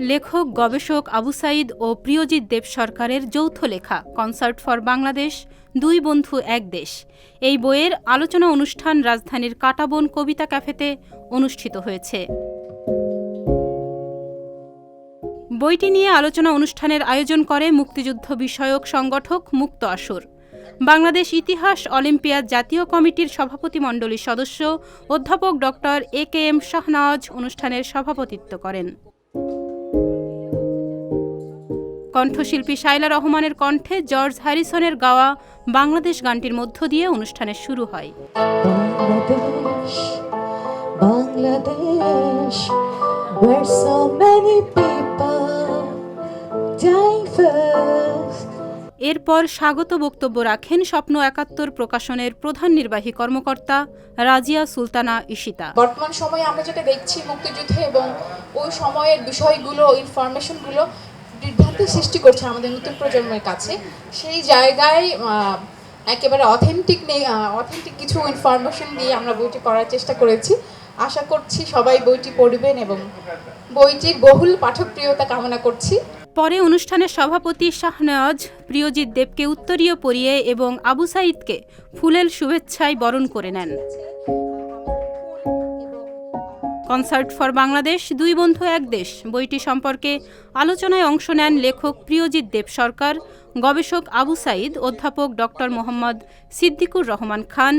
লেখক, গবেষক আবু সাইদ ও প্রিয়জিৎ দেব সরকারের যৌথ লেখা, কনসার্ট ফর বাংলাদেশ, দুই বন্ধু, এক দেশ। এই বইয়ের আলোচনা অনুষ্ঠান রাজধানীর কাটাবন কবিতা ক্যাফেতে অনুষ্ঠিত হয়েছে। বইটি নিয়ে আলোচনা অনুষ্ঠানের আয়োজন করে মুক্তিযুদ্ধ বিষয়ক সংগঠক মুক্ত আসর। বাংলাদেশ ইতিহাস অলিম্পিয়াড জাতীয় কমিটির সভাপতিমণ্ডলীর সদস্য অধ্যাপক doctor A K M Shahnawaz অনুষ্ঠানের সভাপতিত্ব করেন। কণ্ঠশিল্পী শাইলা রহমানের কণ্ঠে জর্জ হ্যারিসনের গাওয়া বাংলাদেশ গানটির মধ্য দিয়ে অনুষ্ঠানের শুরু হয়। Bangladesh, Bangladesh, where so many people এরপর স্বাগত বক্তব্য রাখেন স্বপ্ন একাত্তর প্রকাশনের প্রধান নির্বাহী কর্মকর্তা রাজিয়া সুলতানা ইশিতা বর্তমান সময়ে আমরা যেটা দেখছি মুক্তিযুদ্ধে এবং ওই সময়ের বিষয়গুলো ইনফরমেশনগুলো বিভ্রান্তি সৃষ্টি করছে আমাদের নতুন প্রজন্মের কাছে। সেই জায়গায় একেবারে অথেন্টিক নেই অথেন্টিক কিছু ইনফরমেশন দিয়ে আমরা বইটি করার চেষ্টা করেছি। আশা করছি সবাই বইটি পড়বেন এবং বইটির বহুল পাঠকপ্রিয়তা কামনা করছি। পরে অনুষ্ঠানের সভাপতি শাহনওয়াজ, প্রিয়জিৎ দেবকে উত্তরীয় পরিয়ে এবং আবু সাইদকে ফুলেল শুভেচ্ছায় বরণ করে নেন। কনসার্ট ফর বাংলাদেশ, দুই বন্ধু, এক দেশ। বইটি সম্পর্কে আলোচনায় অংশ নেন লেখক প্রিয়জিৎ দেব সরকার, গবেষক আবু সাইদ অধ্যাপক ডক্টর মোহাম্মদ সিদ্দিকুর রহমান খান,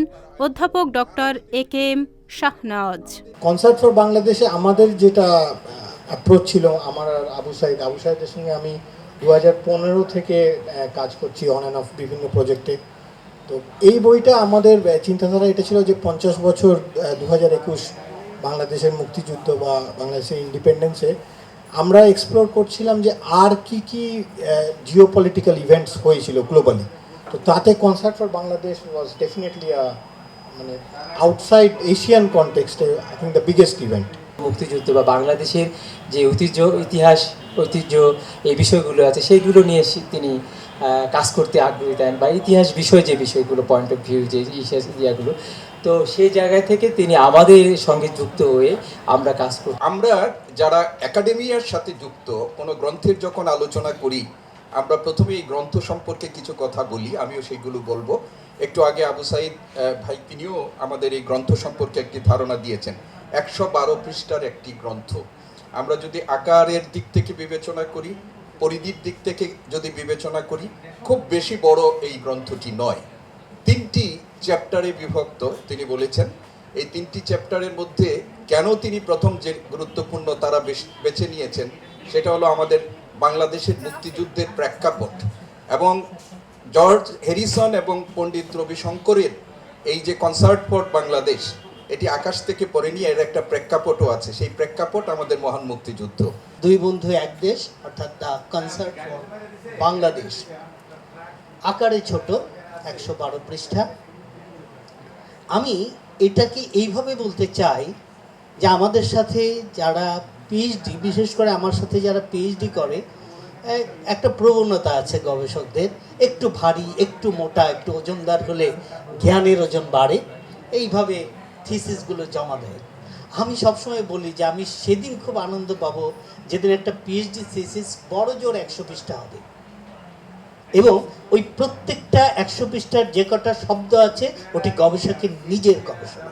অধ্যাপক doctor A K M Shahnawaz. Concert for বাংলাদেশে আমাদের যেটা অ্যাপ্রোচ ছিল আমার আর আবু সাইদ। আবু সাইদের সঙ্গে আমি দু হাজার পনেরো থেকে কাজ করছি অন অ্যান্ড অফ বিভিন্ন প্রজেক্টে তো এই বইটা আমাদের চিন্তাধারা এটা ছিল যে পঞ্চাশ বছর দু হাজার একুশ বাংলাদেশের মুক্তিযুদ্ধ বা বাংলাদেশের ইন্ডিপেন্ডেন্সে আমরা এক্সপ্লোর করছিলাম যে আর কি কি জিও পলিটিক্যাল ইভেন্টস হয়েছিল গ্লোবালি তো তাতে concert for Bangladesh was definitely মানে outside Asian কনটেক্সটে I think the biggest event মুক্তিযুদ্ধ বা বাংলাদেশের যে ঐতিহ্য, ইতিহাস, ঐতিহ্য, এই বিষয়গুলো আছে, সেইগুলো নিয়ে তিনি কাজ করতে আগ্রহী দেন বা ইতিহাস বিষয় যে বিষয়গুলো পয়েন্ট অফ ভিউ যে ইতিহাস ইয়াগুলো। তো সেই জায়গা থেকে তিনি আমাদের সঙ্গে যুক্ত হয়ে আমরা কাজ করি আমরা যারা একাডেমিয়ার সাথে যুক্ত, কোনো গ্রন্থের যখন আলোচনা করি, আমরা প্রথমে এই গ্রন্থ সম্পর্কে কিছু কথা বলি, আমিও সেইগুলো বলব। একটু আগে আবু সাইদ ভাই তিনিও আমাদের এই গ্রন্থ সম্পর্কে একটি ধারণা দিয়েছেন। একশো বারো পৃষ্ঠার একটি গ্রন্থ। আমরা যদি আকারের দিক থেকে বিবেচনা করি, পরিধির দিক থেকে যদি বিবেচনা করি, খুব বেশি বড় এই গ্রন্থটি নয়। তিনটি চ্যাপ্টারে বিভক্ত, তিনি বলেছেন। এই তিনটি চ্যাপ্টারের মধ্যে কেন তিনি প্রথম যে গুরুত্বপূর্ণ তারা বেছে নিয়েছেন, সেটা হলো আমাদের বাংলাদেশের মুক্তিযুদ্ধের প্রেক্ষাপট। এবং জর্জ হ্যারিসন এবং পণ্ডিত রবি শঙ্করের এই যে কনসার্ট ফর বাংলাদেশ, এটি আকাশ থেকে পড়ে নিয়ে এর একটা প্রেক্ষাপটও আছে। সেই প্রেক্ষাপট আমাদের মহান মুক্তিযুদ্ধ। দুই বন্ধু, এক দেশ, অর্থাৎ দ্য কনসার্ট ফর বাংলাদেশ। আকারে ছোট, একশো বারো পৃষ্ঠা। আমি এটাকে এইভাবে বলতে চাই যে আমাদের সাথে যারা পিএইচডি বিশেষ করে আমার সাথে যারা পিএইচডি করে একটা প্রবণতা আছে গবেষকদের, একটু ভারী, একটু মোটা, একটু ওজনদার হলে জ্ঞানের ওজন বাড়ে, এইভাবে থিসিসগুলো জমা দেয়। আমি সবসময় বলি যে আমি সেদিন খুব আনন্দ পাবো যেদিন একটা পিএইচডি থিসিস বড় জোর একশো পৃষ্ঠা হবে। এবং ওই প্রত্যেকটা একশো পৃষ্ঠার যে কটা শব্দ আছে, ওটি গবেষকের নিজের গবেষণা।